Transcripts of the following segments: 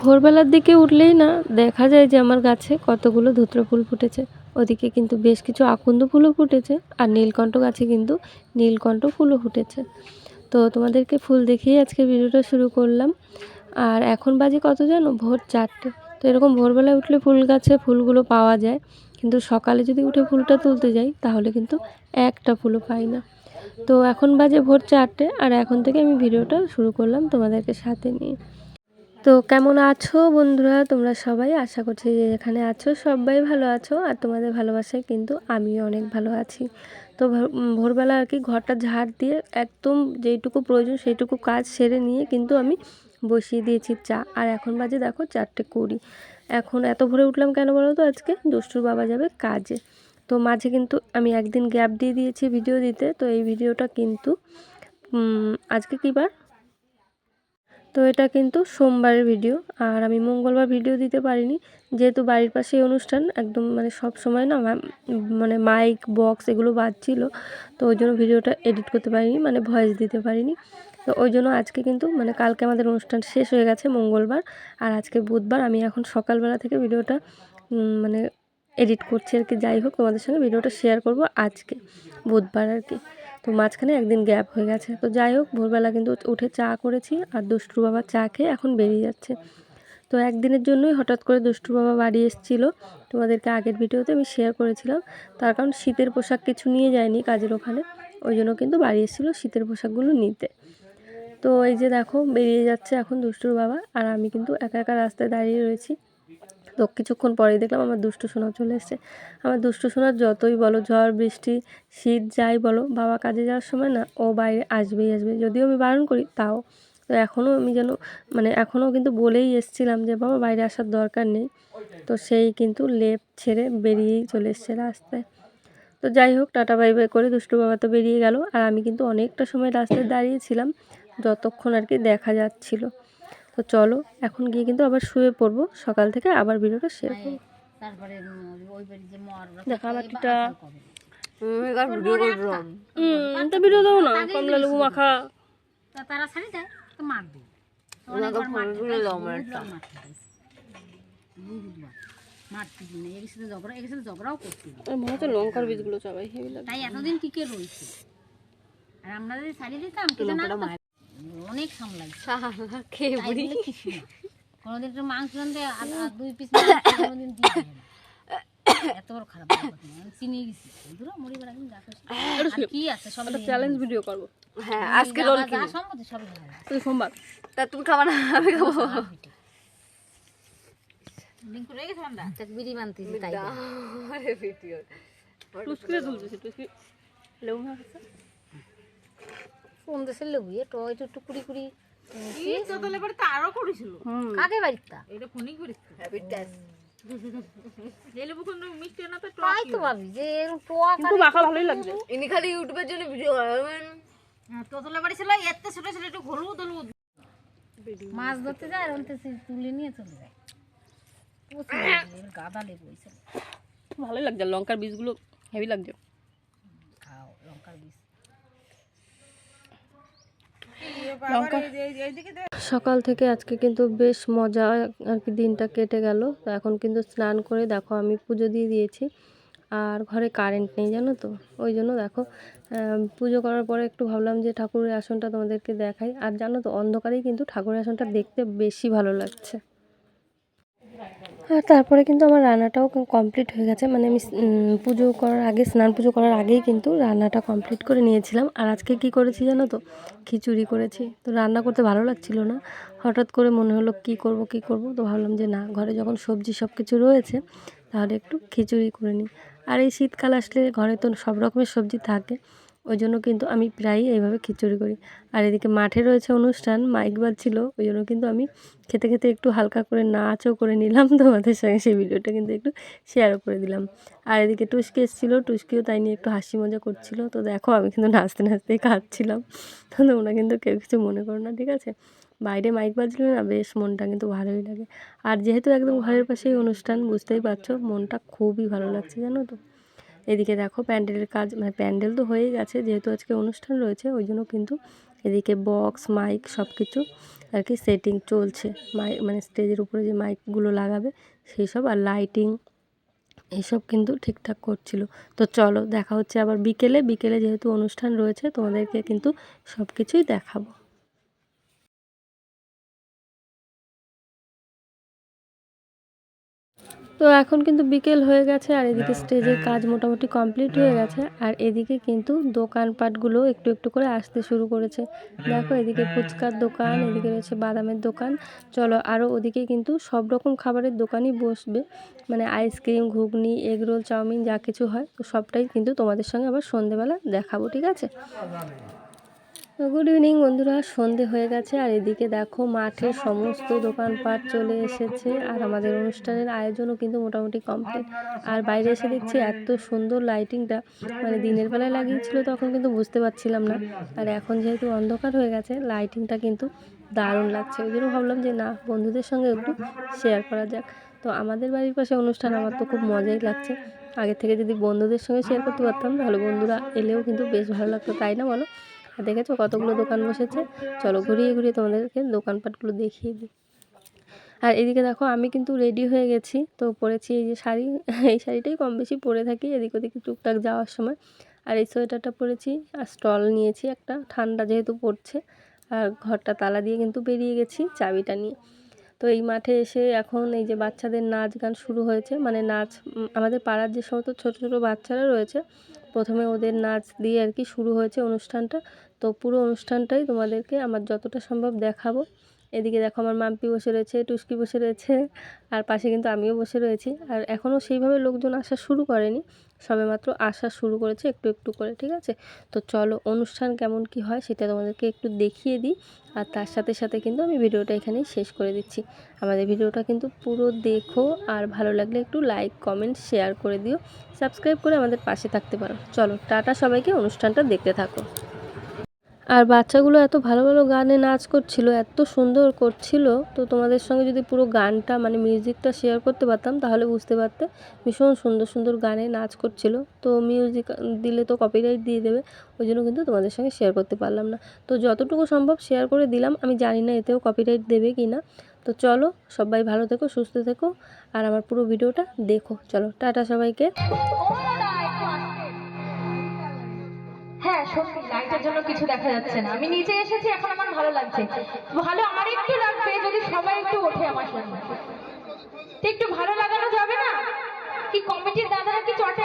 ভোরবেলার দিকে উঠলেই না, দেখা যায় যে আমার গাছে কতগুলো ধুত্র ফুল ফুটেছে। ওদিকে কিন্তু বেশ কিছু আকন্দ ফুলও ফুটেছে আর নীলকণ্ঠ গাছে কিন্তু নীলকণ্ঠ ফুলও ফুটেছে। তো তোমাদেরকে ফুল দেখিয়ে আজকে ভিডিওটা শুরু করলাম। আর এখন বাজে কত জানো? ভোর চারটে। তো এরকম ভোরবেলায় উঠলে ফুল গাছে ফুলগুলো পাওয়া যায়। কিন্তু সকালে যদি উঠে ফুলটা তুলতে যাই, তাহলে কিন্তু একটা ফুলও পাই না। তো এখন বাজে ভোর চারটে, আর এখন থেকে আমি ভিডিওটা শুরু করলাম তোমাদেরকে সাথে নিয়ে। তো কেমন আছো বন্ধুরা? তোমরা সবাই? আশা করছি যে যেখানে আছো সবাই ভালো আছো আর তোমাদের ভালোবাসায় কিন্তু আমিও অনেক ভালো আছি। তো ভোর- ভোরবেলা আর কি ঘরটা ঝাড় দিয়ে একদম যেইটুকু প্রয়োজন সেইটুকু কাজ সেরে নিয়ে কিন্তু আমি বসিয়ে দিয়েছি চা। আর এখন বাজে দেখো চারটে কুড়ি। এখন এত ভোরে উঠলাম কেন বলো তো আজকে? দুষ্টুর বাবা যাবে কাজে। তো মাঝে কিন্তু আমি একদিন গ্যাপ দিয়ে দিয়েছি ভিডিও দিতে। তো এই ভিডিওটা কিন্তু আজকে কী বার? তো এটা কিন্তু সোমবারের ভিডিও। আর আমি মঙ্গলবার ভিডিও দিতে পারিনি। যেহেতু বাড়ির পাশেই অনুষ্ঠান, একদম মানে সব সময় না মানে মাইক, বক্স এগুলো বাজছিল তো ওই জন্য ভিডিওটা এডিট করতে পারিনি মানে ভয়েস দিতে পারিনি। তো ওই জন্য আজকে কিন্তু মানে কালকে আমাদের অনুষ্ঠান শেষ হয়ে গেছে মঙ্গলবার। আর আজকে বুধবার আমি এখন সকালবেলা থেকে ভিডিওটা মানে এডিট করছি আর কি। যাই হোক, তোমাদের সঙ্গে ভিডিওটা শেয়ার করব আজকে, বুধবার আর কি। তো মাঝখানে একদিন গ্যাপ হয়ে গেছে। তো যাই হোক, ভোরবেলা কিন্তু উঠে চা করেছি আর দুষ্টু বাবা চা খেয়ে এখন বেরিয়ে যাচ্ছে। তো একদিনের জন্যই হঠাৎ করে দুষ্টু বাবা বাড়ি এসেছিল। তোমাদেরকে আগের ভিডিওতে আমি শেয়ার করেছিলাম। তার কারণ শীতের পোশাক কিছু নিয়ে যায়নি কাজের ওখানে। ওই জন্য কিন্তু বাড়ি এসেছিল শীতের পোশাকগুলো নিতে। তো এই যে দেখো, বেরিয়ে যাচ্ছে এখন দুষ্টুর বাবা। আর আমি কিন্তু একা একা রাস্তায় দাঁড়িয়ে রয়েছি। তো কিছুক্ষণ পরেই দেখলাম আমার দুষ্টু সোনা চলে এসেছে। আমার দুষ্টু সোনার যতই বলো ঝড়, বৃষ্টি, শীত, যাই বলো, বাবা কাজে যাওয়ার সময় না ও বাইরে আসবেই আসবে যদিও আমি বারণ করি, তাও। তো এখনও আমি যেন মানে এখনও কিন্তু বলেই এসছিলাম যে, বাবা, বাইরে আসার দরকার নেই। তো সেই কিন্তু লেপ ছেড়ে বেরিয়েই চলে এসছে রাস্তায়। তো যাই হোক, টাটা বাই বাই করে দুষ্টু বাবা তো বেরিয়ে গেল। আর আমি কিন্তু অনেকটা সময় রাস্তায় দাঁড়িয়েছিলাম, যতক্ষণ আর কি দেখা যাচ্ছিল। তো চলো এখন গিয়ে কিন্তু আবার শুয়ে পড়ব। সকাল থেকে আবার ভিডিওটা শেয়ার করব। তারপরে ওই বাড়ি মর দেখা আমার টিটা ভিডিও করলাম হুম তো ভিডিও দাও না কমলা লেবু মাখা। তা তারা ছাড়ি দেয় তো মারবে। ওনাকে ফোন করে দাও আমার একটা মারতে দিন এর সাথে ঝগড়া এর সাথে ঝগড়াও করতে মনে হচ্ছে লঙ্কার বীজগুলো চাবাই তাই এতদিন টিকে রয়েছে? আর আমরা যদি ছাড়িয়ে দিতাম কেটে না দিতাম, অনেক সামলাই শালা খেয়ে তাই বলে কিছু না। কোনোদিন একটু মাংস আর আর দুই পিস কোনোদিন দিয়ে এত বড় খারাপ ব্যাপার না। আমি চিনি গেছি। দূর মরি বেড়া কিন্তু আর কি আছে সব চ্যালেঞ্জ ভিডিও করব। হ্যাঁ আজকে রোল যা সম্পত্তি সব তুই সোমবার। তা তুমি খাবা আমি খাব। লিঙ্ক রয়ে গেছে আমরা তাক বিড়ি বানতেছি তাই আরে ভিডিও টুসকিরে তুলতেছি টুসকি। লেবু মাখা কোন দেশের লেবু একটু একটু কুড়ি কুড়ি হুম। কাকে বাড়িতা হ্যাপি টেস্ট তাই তো ভাবি যে কিন্তু মাখা ভালোই লাগছে। ইনি খালি ইউটিউবের জন্য ভিডিও তোতলা বাড়ি ছিল এত ছোট ছোট একটু হলুদ হলুদ। মাছ ধরতে যায় আর তুলে নিয়ে চলে যায়। গাদা লেবু ভালোই লাগছে লঙ্কার বীজগুলো হেভি লাগছে খাও লঙ্কার বীজ লঙ্কা সকাল থেকে আজকে কিন্তু বেশ মজা আর কি দিনটা কেটে গেল। তো এখন কিন্তু স্নান করে দেখো আমি পুজো দিয়ে দিয়েছি। আর ঘরে কারেন্ট নেই, জানো তো? ওই জন্য দেখো পুজো করার পরে একটু ভাবলাম যে ঠাকুরের আসনটা তোমাদেরকে দেখাই। আর জানো তো, অন্ধকারেই কিন্তু ঠাকুরের আসনটা দেখতে বেশি ভালো লাগছে। আর তারপরে কিন্তু আমার রান্নাটাও কমপ্লিট হয়ে গেছে। মানে আমি পুজো করার আগে, স্নান পুজো করার আগেই কিন্তু রান্নাটা কমপ্লিট করে নিয়েছিলাম। আর আজকে কি করেছি জানো তো? খিচুড়ি করেছি। তো রান্না করতে ভালো লাগছিল না। হঠাৎ করে মনে হলো, কি করব কি করব? তো ভাবলাম যে না, ঘরে যখন সবজি সব কিছু রয়েছে, তাহলে একটু খিচুড়ি করে নিই। আর এই শীতকাল আসলে ঘরে তো সব রকমের সবজি থাকে। ওই জন্য কিন্তু আমি প্রায়ই এইভাবে খিচুড়ি করি। আর এদিকে মাঠে রয়েছে অনুষ্ঠান, মাইক বাজছিল ওই জন্য কিন্তু আমি খেতে খেতে একটু হালকা করে নাচও করে নিলাম। তোমাদের সঙ্গে সেই ভিডিওটা কিন্তু একটু শেয়ারও করে দিলাম। আর এদিকে টুসকি এসেছিল, টুসকিও তাই নিয়ে একটু হাসি মজা করছিল। তো দেখো, আমি কিন্তু নাচতে নাচতেই খাচ্ছিলাম তো তোমরা কিন্তু কেউ কিছু মনে করো না, ঠিক আছে? বাইরে মাইক বাজলে না বেশ মনটা কিন্তু ভালোই লাগে। আর যেহেতু একদম ঘরের পাশেই অনুষ্ঠান, বুঝতেই পারছ, মনটা খুবই ভালো লাগছে, জানো তো? এদিকে দেখো প্যান্ডেলের কাজ মানে প্যান্ডেল তো হয়েই গেছে, যেহেতু আজকে অনুষ্ঠান রয়েছে, ওই জন্য কিন্তু এদিকে বক্স মাইক সব কিছু আর কি সেটিং চলছে। মাই মানে স্টেজের উপরে যে মাইকগুলো লাগাবে, সেই সব আর লাইটিং এইসব কিন্তু ঠিকঠাক করছিল। তো চলো দেখা হচ্ছে আবার বিকেলে বিকেলে যেহেতু অনুষ্ঠান রয়েছে, তোমাদেরকে কিন্তু সব কিছুই দেখাবো। তো এখন কিন্তু বিকেল হয়ে গেছে আর এদিকে স্টেজের কাজ মোটামুটি কমপ্লিট হয়ে গেছে আর এদিকে কিন্তু দোকানপাটগুলো একটু একটু করে আসতে শুরু করেছে। দেখো এদিকে ফুচকার দোকান এদিকে রয়েছে বাদামের দোকান। চলো আরও ওদিকে কিন্তু সব রকম খাবারের দোকানই বসবে। মানে আইসক্রিম ঘুগনি এগরোল চাউমিন যা কিছু হয় তো সবটাই কিন্তু তোমাদের সঙ্গে আবার সন্ধেবেলা দেখাবো ঠিক আছে? গুড ইভিনিং বন্ধুরা, সন্ধে হয়ে গেছে আর এদিকে দেখো মাঠে সমস্ত দোকানপাট চলে এসেছে আর আমাদের অনুষ্ঠানের আয়োজনও কিন্তু মোটামুটি কমপ্লিট আর বাইরে এসে দেখছি এত সুন্দর লাইটিংটা মানে দিনের বেলায় লাগিয়েছিল তখন কিন্তু বুঝতে পারছিলাম না। আর এখন যেহেতু অন্ধকার হয়ে গেছে লাইটিংটা কিন্তু দারুণ লাগছে। ওই জন্য ভাবলাম যে না, বন্ধুদের সঙ্গে একটু শেয়ার করা যাক। তো আমাদের বাড়ির পাশে অনুষ্ঠান, আমার তো খুব মজাই লাগছে। আগে থেকে যদি বন্ধুদের সঙ্গে শেয়ার করতে পারতাম, তাহলে বন্ধুরা এলেও কিন্তু বেশ ভালো লাগতো, তাই না বলো? দেখেছ কতগুলো দোকান বসেছে? চলো ঘুরিয়ে ঘুরিয়ে তোমাদেরকে দোকানপাটগুলো দেখিয়ে দিই। আর এদিকে দেখো আমি কিন্তু রেডি হয়ে গেছি। তো পরেছি এই যে শাড়ি, এই শাড়িটাই কম বেশি পরে থাকি, এদিক ওদিকে টুকটাক যাওয়ার সময়। আর এই সোয়েটারটা পরেছি আর স্টল নিয়েছি একটা, ঠান্ডা যেহেতু পড়ছে। আর ঘরটা তালা দিয়ে কিন্তু বেরিয়ে গেছি চাবিটা নিয়ে। তো এই মাঠে এসে এখন এই যে বাচ্চাদের নাচ গান শুরু হয়েছে। মানে নাচ আমাদের পাড়ার যে সমস্ত ছোটো ছোটো বাচ্চারা রয়েছে প্রথমে ওদের নাচ দিয়ে আর কি শুরু হয়েছে অনুষ্ঠানটা। তো পুরো অনুষ্ঠানটাই তোমাদেরকে আমার যতটা সম্ভব দেখাবো। এদিকে দেখো আমার মাম্পি বসে রয়েছে, টুস্কি বসে রয়েছে, আর পাশে কিন্তু আমিও বসে রয়েছি। আর এখনও সেইভাবে লোকজন আসা শুরু করেনি সবেমাত্র আসা শুরু করেছে একটু একটু করে, ঠিক আছে? তো চলো অনুষ্ঠান কেমন কি হয় সেটা তোমাদেরকে একটু দেখিয়ে দিই, আর তার সাথে সাথে কিন্তু আমি ভিডিওটা এখানেই শেষ করে দিচ্ছি। আমাদের ভিডিওটা কিন্তু পুরো দেখো, আর ভালো লাগলে একটু লাইক কমেন্ট শেয়ার করে দিও সাবস্ক্রাইব করে আমাদের পাশে থাকতে পারো। চলো টাটা সবাইকে, অনুষ্ঠানটা দেখতে থাকো। আর বাচ্চাগুলো এত ভালো ভালো গানে নাচ করছিল, এত সুন্দর করছিল, তো তোমাদের সঙ্গে যদি পুরো গানটা মানে মিউজিকটা শেয়ার করতে পারতাম, তাহলে বুঝতে পারতে ভীষণ সুন্দর সুন্দর গানে নাচ করছিল। তো মিউজিক দিলে তো কপিরাইট দিয়ে দেবে, ওই জন্য কিন্তু তোমাদের সঙ্গে শেয়ার করতে পারলাম না। তো যতটুকু সম্ভব শেয়ার করে দিলাম, আমি জানি না এতেও কপিরাইট দেবে কি না। তো চলো, সবাই ভালো থেকো, সুস্থ থেকো, আর আমার পুরো ভিডিওটা দেখো। চলো, টাটা সবাইকে। হ্যাঁ সত্যি লাইটের জন্য কিছু দেখা যাচ্ছে না। আমি নিচে এসেছি, এখন আমার ভালো লাগছে। ভালো আমার একটু লাগবে, যদি সবাই একটু ওঠে আমার সঙ্গে একটু ভালো লাগানো যাবে না? কি কমিটির দাদারা কি চটে?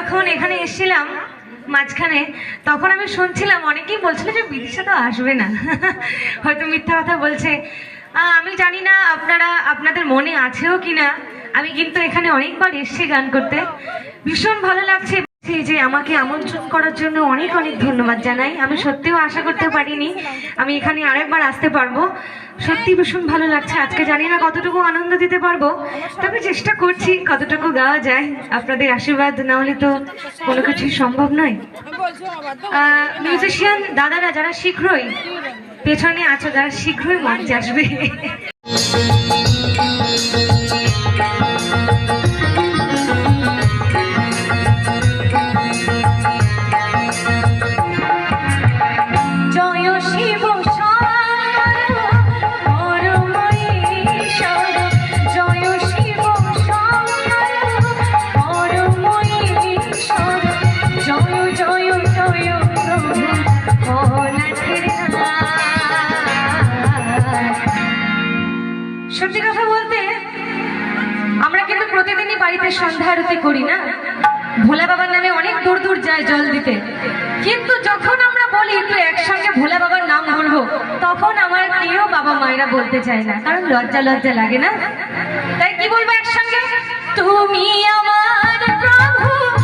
যখন এখানে এসেছিলাম মাঝখানে, তখন আমি শুনছিলাম, অনেকেই বলছিল যে বিদিশা তো আসবে না। হয়তো মিথ্যা কথা বলছে। আমি জানি না আপনারা, আপনাদের মনে আছেও কিনা। আমি কিন্তু এখানে অনেকবার এসছি গান করতে। ভীষণ ভালো লাগছে। যে আমাকে আমন্ত্রণ করার জন্য অনেক অনেক ধন্যবাদ জানাই। আমি সত্যিও আশা করতে পারিনি। আমি এখানে আরেকবার আসতে পারব। সত্যি ভীষণ ভালো লাগছে। আজকে জানি না কতটুকু আনন্দ দিতে পারব, তবে চেষ্টা করছি কতটুকু গাওয়া যায়। আপনাদের আশীর্বাদ না হলে তো কোনো কিছুই সম্ভব নয়। মিউজিশিয়ান দাদারা যারা শীঘ্রই পেছনে আছো, যারা শীঘ্রই মঞ্চে আসবে। বাড়িতে সন্ধ্যা আরতি করি না? ভোলা বাবার নামে অনেক দূর দূর যায় জল দিতে। কিন্তু যখন আমরা বলি একটু একসঙ্গে ভোলা বাবার নাম বলব, তখন আমার প্রিয় বাবা মায়েরা বলতে চায় না, কারণ লজ্জা লজ্জা লাগে না। তাই কি বলব একসঙ্গে? তুমি আমার প্রভু।